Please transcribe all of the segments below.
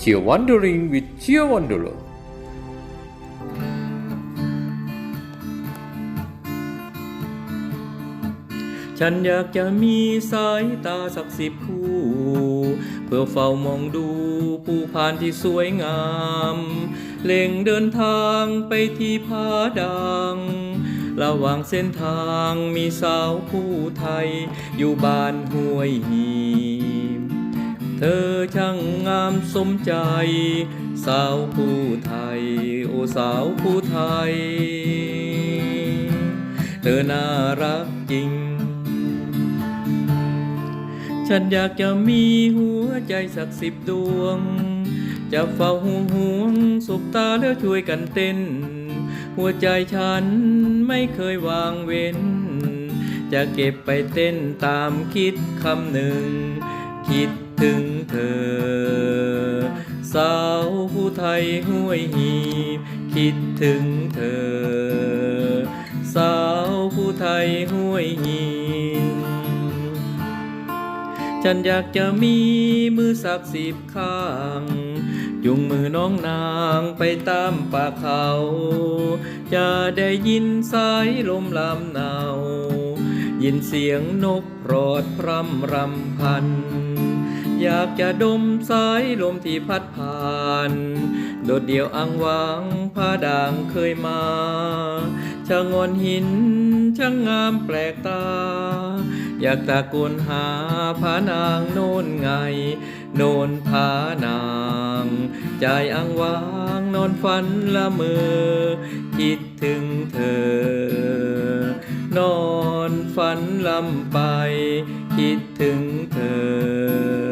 Cheer Wandering with Cheer Wanderer ฉันอยากจะมีสายตาสักสิบคู่ เพื่อเฝ้ามองดูผู้ผ่านที่สวยงาม เล่งเดินทางไปที่ผาดัง ระหว่างเส้นทางมีสาวผู้ไทย อยู่บ้านห้วยหี เธอช่างงามสมใจ สาวผู้ไทย โอสาวผู้ไทย เธอน่ารักจริง ฉันอยากจะมีหัวใจสักสิบดวง จะเฝ้าห่วงห่วงสบตาแล้วช่วยกันเต้น หัวใจฉันไม่เคยวางเว้น จะเก็บไปเต้นตามคิดคำหนึ่งคิด ถึงเธอ สาวผู้ไทยห้วยหีบ คิดถึงเธอ สาวผู้ไทยห้วยหีบ ฉันอยากจะมีมือสักสิบข้างจุงมือน้องนางไปตามป่าเขา จะได้ยินสายลมลำหนาวยินเสียงนกโปรดพรำรำพัน อยากจะดมสายลมที่พัดผ่าน โดดเดี่ยวอังวางผ้าด่างเคยมาชะงอนหินช่างงามแปลกตา อยากตะโกนหาพานางโน่นไง โน่นพานาง ใจอังวางนอนฝันละเมอคิดถึงเธอ นอนฝันลำไป คิดถึงเธอ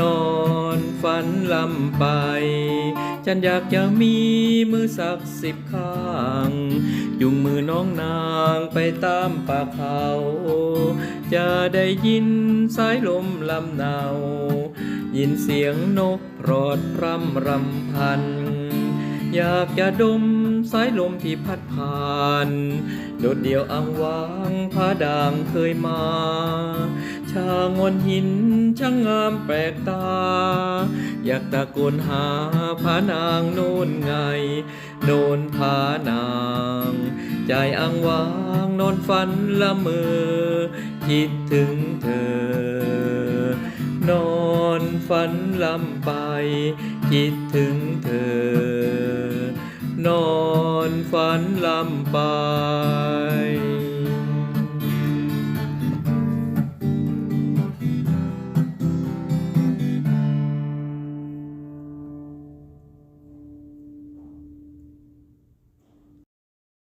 นอนฝันลำไป ฉันอยากจะมีมือสักสิบข้าง จุงมือน้องนางไปตามป่าเขา จะได้ยินสายลมลำหนาวยินเสียงนกโปรดพร่ำรำพัน อยากจะดมสายลมที่พัดผ่าน โดดเดี่ยวอังวางผาด่างเคยมา ชางอนหินช่างงามแปลกตา อยากตะโกนหาผานางโน่นไง โน่นผานาง ใจอังวางนอนฝันละเมอคิดถึงเธอนอนฝันลำไป คิดถึงเธอ นอนฝันลำไป